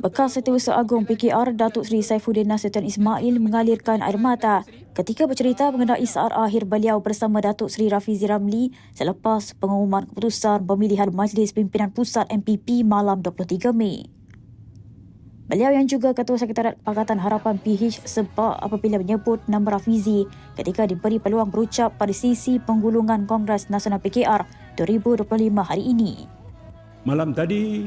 Bekas Setiausaha Agung PKR Datuk Seri Saifuddin Nasution Ismail mengalirkan air mata ketika bercerita mengenai saat akhir beliau bersama Datuk Seri Rafizi Ramli selepas pengumuman keputusan pemilihan Majlis Pimpinan Pusat MPP malam 23 Mei. Beliau yang juga Ketua Sekretariat Pakatan Harapan PH sebab apabila menyebut nama Rafizi ketika diberi peluang berucap pada sisi penggulungan Kongres Nasional PKR 2025 hari ini. Malam tadi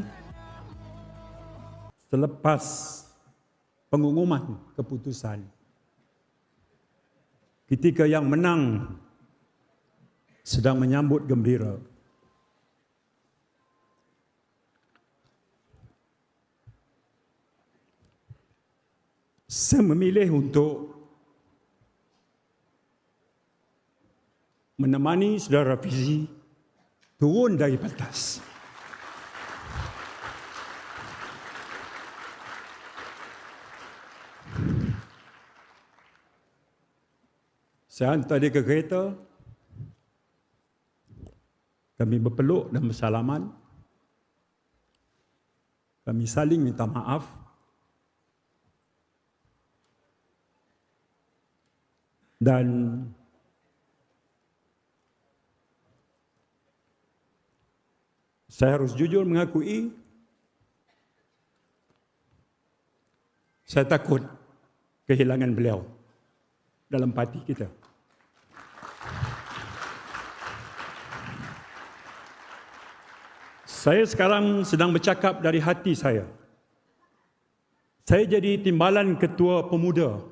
selepas pengumuman keputusan ketika yang menang sedang menyambut gembira saya memilih untuk menemani saudara Fizi turun dari batas. Saya hantar dia ke kereta. Kami berpeluk dan bersalaman. Kami saling minta maaf. Dan saya harus jujur mengakui saya takut kehilangan beliau dalam parti kita. Saya sekarang sedang bercakap dari hati saya. Saya jadi timbalan ketua pemuda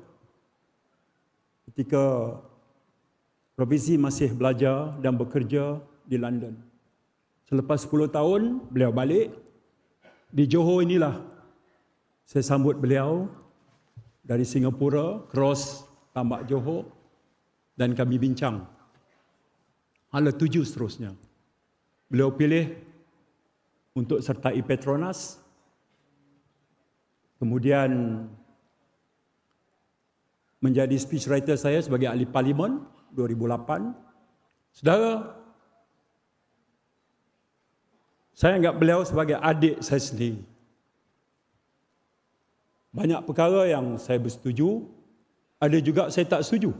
ketika Provinsi masih belajar dan bekerja di London. Selepas 10 tahun, beliau balik. Di Johor inilah saya sambut beliau dari Singapura, cross Tambak Johor dan kami bincang. Hala tujuh seterusnya. Beliau pilih untuk sertai Petronas. Kemudian menjadi speechwriter saya sebagai ahli parlimen 2008. Saudara, saya anggap beliau sebagai adik saya sendiri. Banyak perkara yang saya bersetuju, ada juga saya tak setuju.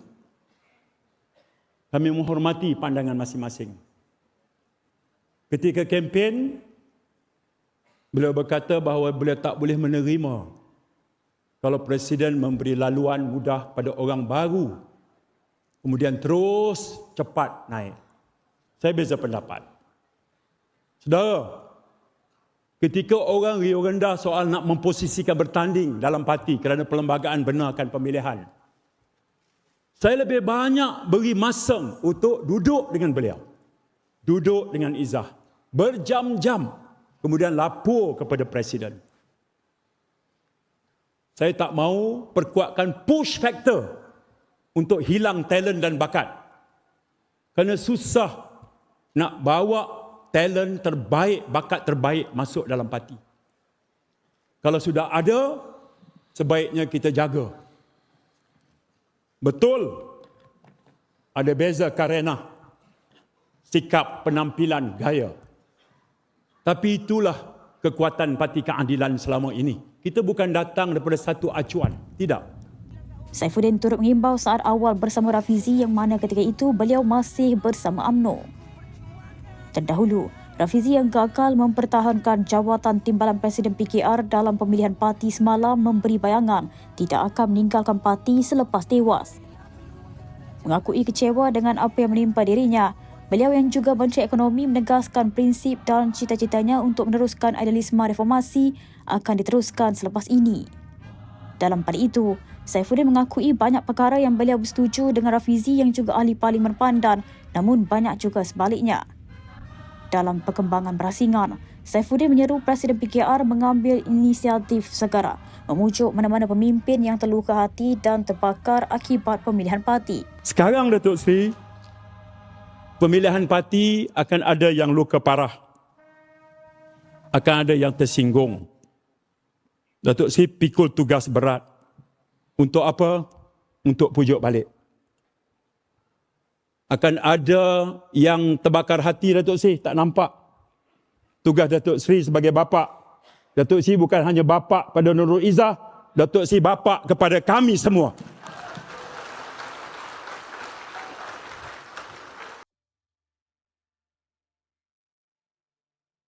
Kami menghormati pandangan masing-masing. Ketika kempen, beliau berkata bahawa beliau tak boleh menerima kalau presiden memberi laluan mudah pada orang baru kemudian terus cepat naik. Saya beza pendapat. Saudara, ketika orang riuh rendah soal nak memposisikan bertanding dalam parti kerana perlembagaan benarkan pemilihan, saya lebih banyak beri masa untuk duduk dengan beliau. Duduk dengan Izzah. Berjam-jam. Kemudian lapor kepada Presiden. Saya tak mau perkuatkan push factor untuk hilang talent dan bakat. Kerana susah nak bawa talent terbaik, bakat terbaik masuk dalam parti. Kalau sudah ada, sebaiknya kita jaga. Betul, ada beza karena sikap, penampilan, gaya. Tapi itulah kekuatan parti keadilan selama ini. Kita bukan datang daripada satu acuan. Tidak. Saifuddin turut mengimbau saat awal bersama Rafizi yang mana ketika itu beliau masih bersama AMNO. Terdahulu, Rafizi yang gagal mempertahankan jawatan timbalan Presiden PKR dalam pemilihan parti semalam memberi bayangan tidak akan meninggalkan parti selepas tewas. Mengakui kecewa dengan apa yang menimpa dirinya, beliau yang juga Menteri Ekonomi menegaskan prinsip dan cita-citanya untuk meneruskan idealisme reformasi akan diteruskan selepas ini. Dalam pada itu, Saifuddin mengakui banyak perkara yang beliau bersetuju dengan Rafizi yang juga ahli parlimen pandan namun banyak juga sebaliknya. Dalam perkembangan berasingan, Saifuddin menyeru Presiden PKR mengambil inisiatif segera memujuk mana-mana pemimpin yang terluka hati dan terbakar akibat pemilihan parti. Sekarang Datuk Seri, pemilihan parti akan ada yang luka parah. Akan ada yang tersinggung. Datuk Seri pikul tugas berat. Untuk apa? Untuk pujuk balik. Akan ada yang terbakar hati Datuk Seri, tak nampak. Tugas Datuk Seri sebagai bapa Datuk Seri bukan hanya bapa pada Nurul Izzah, Datuk Seri bapa kepada kami semua.